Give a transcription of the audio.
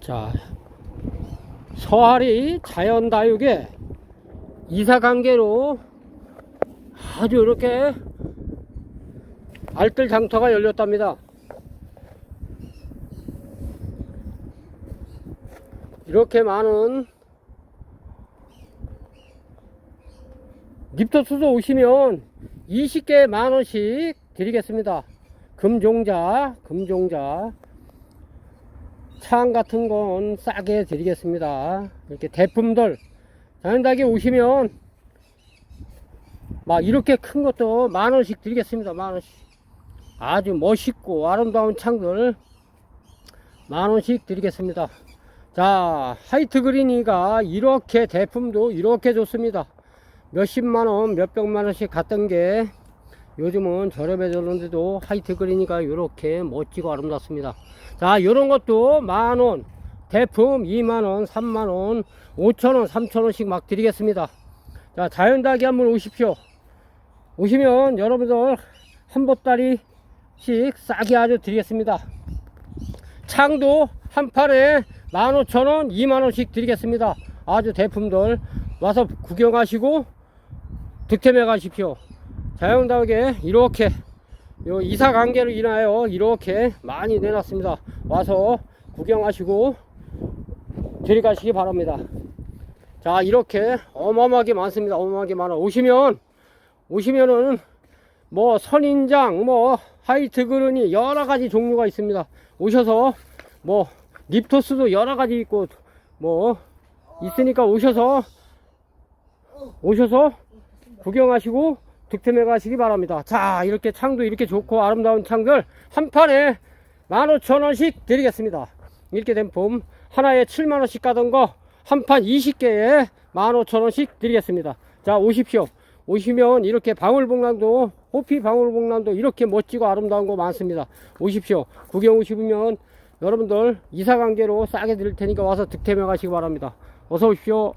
자, 서하리 자연다육에 이사관계로 아주 이렇게 알뜰 장터가 열렸답니다. 이렇게 많은 립토스도 오시면 20개 만원씩 드리겠습니다. 금종자, 금종자. 창 같은 건 싸게 드리겠습니다. 이렇게 대품들. 자연닭에 오시면 막 이렇게 큰 것도 만 원씩 드리겠습니다. 만 원씩. 아주 멋있고 아름다운 창들 만 원씩 드리겠습니다. 자, 하이트 그린이가 이렇게 대품도 이렇게 좋습니다. 몇십만 원, 몇백만 원씩 갔던 게 요즘은 저렴해 졌는데도 하이트 그린이가 이렇게 멋지고 아름답습니다. 자, 요런 것도 만원, 대품 2만원, 3만원, 5천원, 3천원씩 막 드리겠습니다. 자, 자연닭이 한번 오십시오. 오시면 여러분들 한 보따리씩 싸게 아주 드리겠습니다. 창도 한 판에 15,000원, 2만원씩 드리겠습니다. 아주 대품들 와서 구경하시고 득템해 가십시오. 자연다하게 이렇게 요 이사 관계로 인하여 이렇게 많이 내놨습니다. 와서 구경하시고 들어가시기 바랍니다. 자, 이렇게 어마어마하게 많습니다. 어마어마하게 많아. 오시면, 오시면은 뭐 선인장, 뭐 하이트 그른이 여러 가지 종류가 있습니다. 오셔서 뭐 립토스도 여러 가지 있고 뭐 있으니까 오셔서 오셔서 구경하시고 득템해 가시기 바랍니다. 자, 이렇게 창도 이렇게 좋고 아름다운 창들 한 판에 15,000원씩 드리겠습니다. 이렇게 된폼 하나에 7만원씩 가던 거 한 판 20개에 15,000원씩 드리겠습니다. 자, 오십시오. 오시면 이렇게 방울복랑도 호피 방울복랑도 이렇게 멋지고 아름다운 거 많습니다. 오십시오. 구경 오시면 여러분들 이사관계로 싸게 드릴 테니까 와서 득템해 가시기 바랍니다. 어서 오십시오.